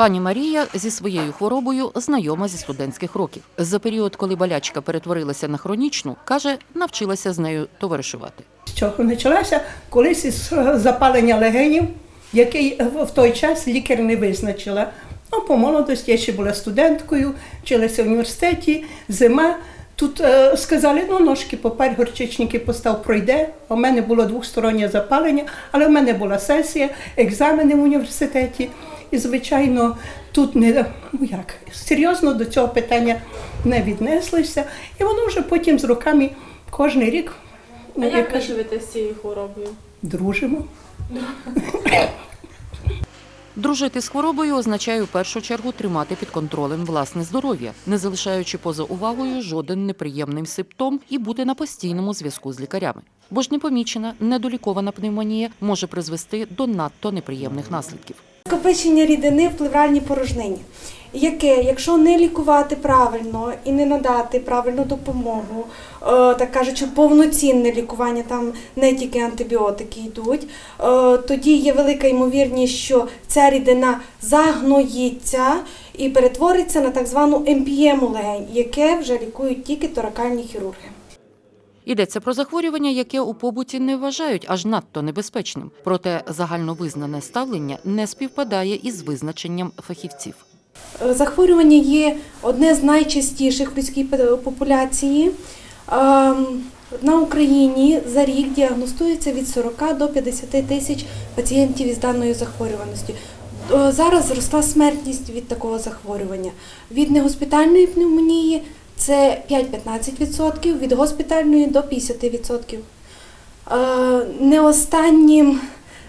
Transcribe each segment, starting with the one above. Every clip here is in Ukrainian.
Пані Марія зі своєю хворобою знайома зі студентських років. За період, коли болячка перетворилася на хронічну, каже, навчилася з нею товаришувати. Чого почалася? Колись із запалення легенів, який в той час лікар не визначила. Ну, по молодості я ще була студенткою, вчилася в університеті, зима. Тут е, сказали, ну ножки попер, горчичники постав, пройде. У мене було двостороннє запалення, але в мене була сесія, екзамени в університеті. І, звичайно, тут не ну як серйозно до цього питання не віднеслися. І воно вже потім з роками кожен рік А як ви живете з цією хворобою? дружимо. Дружити з хворобою означає в першу чергу тримати під контролем власне здоров'я, не залишаючи поза увагою жоден неприємний симптом і бути на постійному зв'язку з лікарями. Бо ж непомічена, недолікована пневмонія може призвести до надто неприємних наслідків. Скопичення рідини в плевральній порожнині, яке, якщо не лікувати правильно і не надати правильну допомогу, е, так кажучи, повноцінне лікування, там не тільки антибіотики йдуть, е, тоді є велика ймовірність, що ця рідина загноїться і перетвориться на так звану МПМ легень, яке вже лікують тільки торакальні хірурги. Йдеться про захворювання, яке у побуті не вважають аж надто небезпечним. Проте загальновизнане ставлення не співпадає із визначенням фахівців. Захворювання є одне з найчастіших в людській популяції. Ем, На Україні за рік діагностується від 40 до 50 тисяч пацієнтів із даною захворюваності. Е, Зараз зросла смертність від такого захворювання. Від негоспітальної пневмонії це 5-15%, від госпітальної до 50%. Е, Не останнім,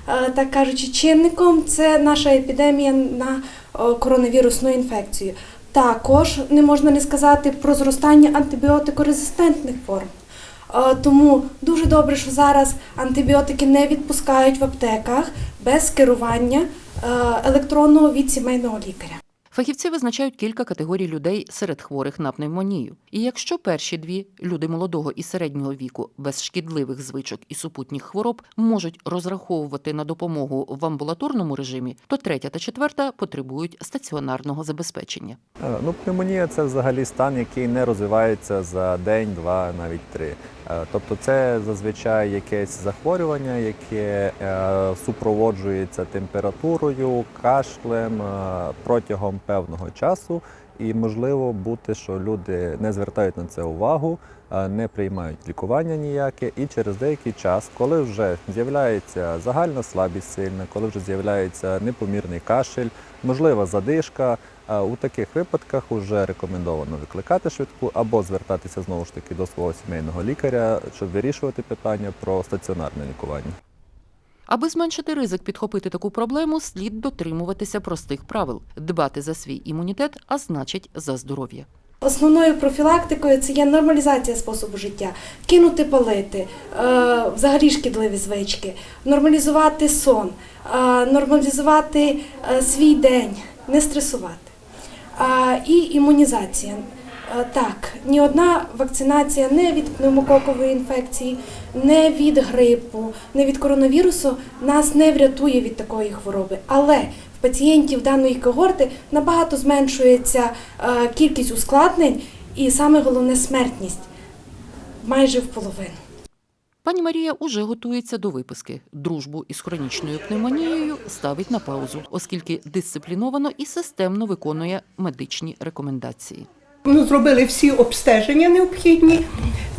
е, так кажучи, чинником це наша епідемія на е, коронавірусну інфекцію. Також не можна не сказати про зростання антибіотикорезистентних форм. Тому дуже добре, що зараз антибіотики не відпускають в аптеках без керування електронного від сімейного лікаря. Фахівці визначають кілька категорій людей серед хворих на пневмонію. І якщо перші дві люди молодого і середнього віку без шкідливих звичок і супутніх хвороб можуть розраховувати на допомогу в амбулаторному режимі, то третя та четверта потребують стаціонарного забезпечення. Е, Ну, пневмонія це взагалі стан, який не розвивається за день, два, навіть три. Е, Тобто, це зазвичай якесь захворювання, яке е, супроводжується температурою, кашлем е, протягом певного часу. І можливо бути, що люди не звертають на це увагу, не приймають лікування ніяке, і через деякий час, коли вже з'являється загальна слабість сильна, коли вже з'являється непомірний кашель, можлива задишка, у таких випадках вже рекомендовано викликати швидку або звертатися знову ж таки до свого сімейного лікаря, щоб вирішувати питання про стаціонарне лікування. Аби зменшити ризик підхопити таку проблему, слід дотримуватися простих правил, дбати за свій імунітет, а значить за здоров'я. Основною профілактикою це є нормалізація способу життя, кинути палити, е, взагалі шкідливі звички, нормалізувати сон, е, нормалізувати е, свій день, не стресувати. І імунізація. Так, ні одна вакцинація не від пневмококової інфекції, не від грипу, не від коронавірусу нас не врятує від такої хвороби. Але в пацієнтів даної когорти набагато зменшується кількість ускладнень і саме головне смертність майже в половину. Пані Марія уже готується до виписки. Дружбу із хронічною пневмонією ставить на паузу, оскільки дисципліновано і системно виконує медичні рекомендації. Ну, зробили всі обстеження необхідні.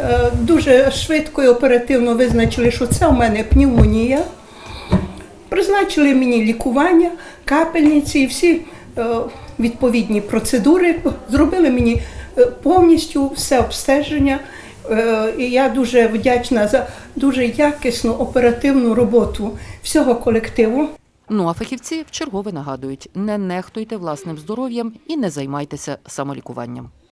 Е, Дуже швидко і оперативно визначили, що це у мене пневмонія. Призначили мені лікування, капельниці і всі е, відповідні процедури. Зробили мені е, повністю все обстеження. Е, І я дуже вдячна за дуже якісну оперативну роботу всього колективу. Ну а фахівці вчергове нагадують: не нехтуйте власним здоров'ям і не займайтеся самолікуванням.